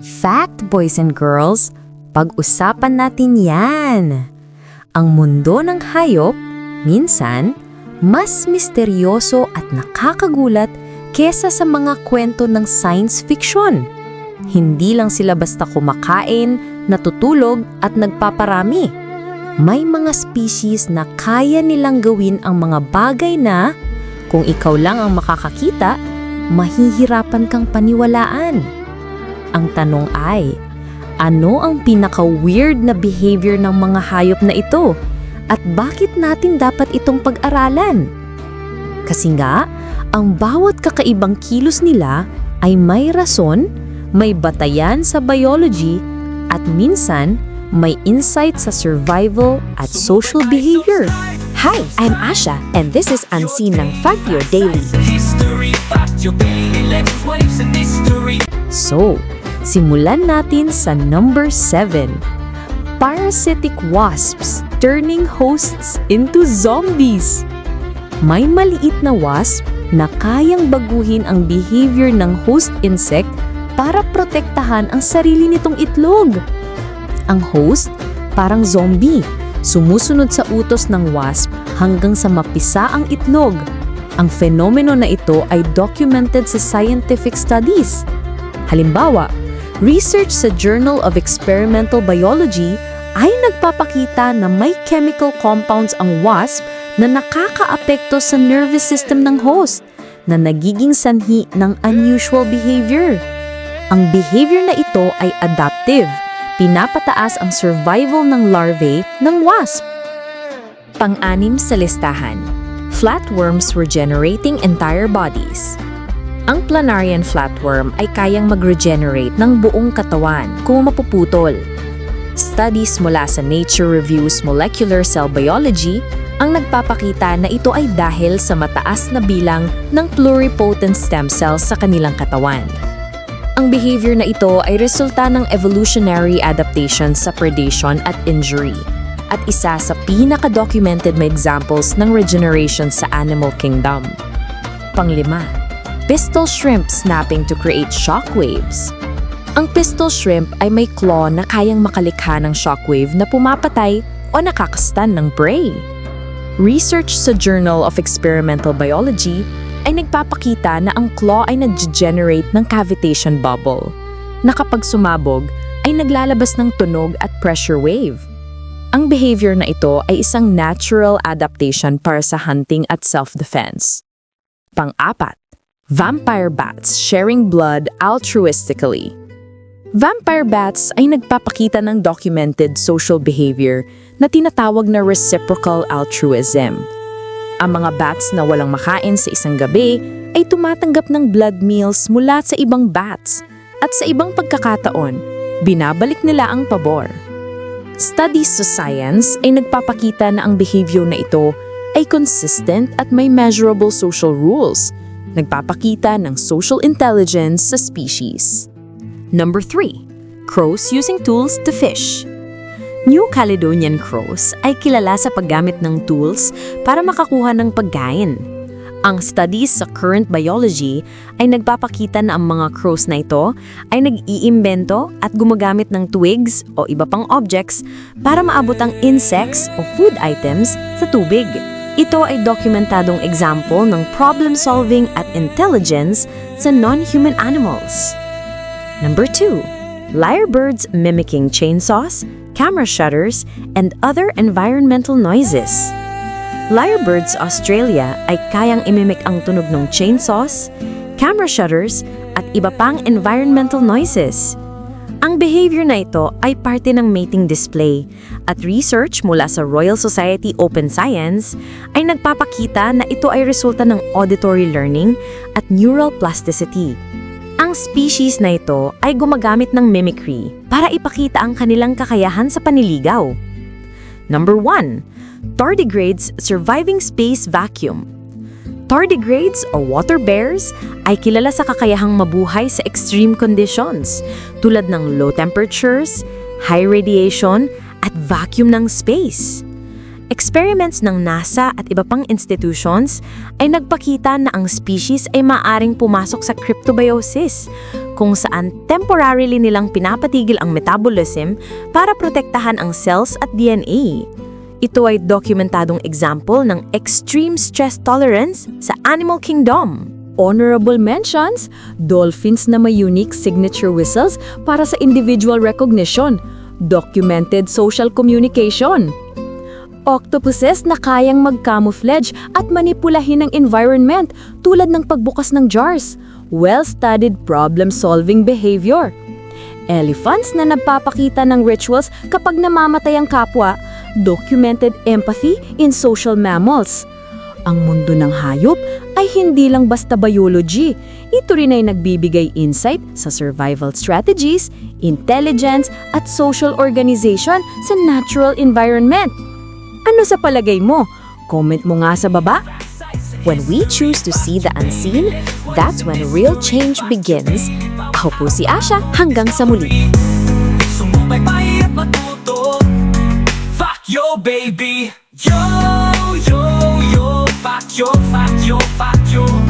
Fact, boys and girls, pag-usapan natin yan. Ang mundo ng hayop, minsan, mas misteryoso at nakakagulat kesa sa mga kwento ng science fiction. Hindi lang sila basta kumakain, natutulog at nagpaparami. May mga species na kaya nilang gawin ang mga bagay na, kung ikaw lang ang makakakita, mahihirapan kang paniwalaan. Ang tanong ay, ano ang pinaka-weird na behavior ng mga hayop na ito? At bakit natin dapat itong pag-aralan? Kasi nga, ang bawat kakaibang kilos nila ay may rason, may batayan sa biology, at minsan may insight sa survival at social behavior. Hi, I'm Asha, and this is Unseen ng Fact Your Daily. So, simulan natin sa number 7. Parasitic wasps turning hosts into zombies. May maliit na wasp na kayang baguhin ang behavior ng host insect para protektahan ang sarili nitong itlog. Ang host, parang zombie, sumusunod sa utos ng wasp hanggang sa mapisa ang itlog. Ang fenomeno na ito ay documented sa scientific studies. Halimbawa, research sa Journal of Experimental Biology ay nagpapakita na may chemical compounds ang wasp na nakakaapekto sa nervous system ng host na nagiging sanhi ng unusual behavior. Ang behavior na ito ay adaptive, pinapataas ang survival ng larvae ng wasp. Pang-anim sa listahan, flatworms regenerating entire bodies. Ang planarian flatworm ay kayang mag-regenerate ng buong katawan kung mapuputol. Studies mula sa Nature Reviews Molecular Cell Biology ang nagpapakita na ito ay dahil sa mataas na bilang ng pluripotent stem cells sa kanilang katawan. Ang behavior na ito ay resulta ng evolutionary adaptation sa predation at injury at isa sa pinaka-documented na examples ng regeneration sa animal kingdom. Panglima, pistol shrimp snapping to create shockwaves. Ang pistol shrimp ay may claw na kayang makalikha ng shockwave na pumapatay o nakakastan ng prey. Research sa Journal of Experimental Biology ay nagpapakita na ang claw ay nag-generate ng cavitation bubble na kapag sumabog ay naglalabas ng tunog at pressure wave. Ang behavior na ito ay isang natural adaptation para sa hunting at self-defense. Pang-apat, vampire bats sharing blood altruistically. Vampire bats ay nagpapakita ng documented social behavior na tinatawag na reciprocal altruism. Ang mga bats na walang makain sa isang gabi ay tumatanggap ng blood meals mula sa ibang bats at sa ibang pagkakataon, binabalik nila ang pabor. Studies sa science ay nagpapakita na ang behavior na ito ay consistent at may measurable social rules, nagpapakita ng social intelligence sa species. Number 3. Crows using tools to fish. New Caledonian crows ay kilala sa paggamit ng tools para makakuha ng pagkain. Ang studies sa current biology ay nagpapakita na ang mga crows na ito ay nag-iimbento at gumagamit ng twigs o iba pang objects para maabot ang insects o food items sa tubig. Ito ay dokumentadong example ng problem solving at intelligence sa non-human animals. Number 2. Lyrebirds mimicking chainsaws, camera shutters, and other environmental noises. Lyrebirds Australia ay kayang imimik ang tunog ng chainsaws, camera shutters, at iba pang environmental noises. Ang behavior na ito ay parte ng mating display at research mula sa Royal Society Open Science ay nagpapakita na ito ay resulta ng auditory learning at neural plasticity. Ang species na ito ay gumagamit ng mimicry para ipakita ang kanilang kakayahan sa paniligaw. Number 1. Tardigrades surviving space vacuum. Tardigrades o water bears ay kilala sa kakayahang mabuhay sa extreme conditions tulad ng low temperatures, high radiation, at vacuum ng space. Experiments ng NASA at iba pang institutions ay nagpakita na ang species ay maaring pumasok sa cryptobiosis, kung saan temporarily nilang pinapatigil ang metabolism para protektahan ang cells at DNA. Ito ay dokumentadong example ng extreme stress tolerance sa animal kingdom. Honorable mentions, dolphins na may unique signature whistles para sa individual recognition, documented social communication. Octopuses na kayang mag-camouflage at manipulahin ng environment tulad ng pagbukas ng jars. Well-studied problem-solving behavior. Elephants na nagpapakita ng rituals kapag namamatay ang kapwa. Documented empathy in social mammals. Ang mundo ng hayop ay hindi lang basta biology. Ito rin ay nagbibigay insight sa survival strategies, intelligence, at social organization sa natural environment. Ano sa palagay mo? Comment mo nga sa baba. When we choose to see the unseen, that's when real change begins. Ako po si Asha, hanggang sa muli. Yo baby. Yo yo yo. Fuck yo fuck yo fuck yo.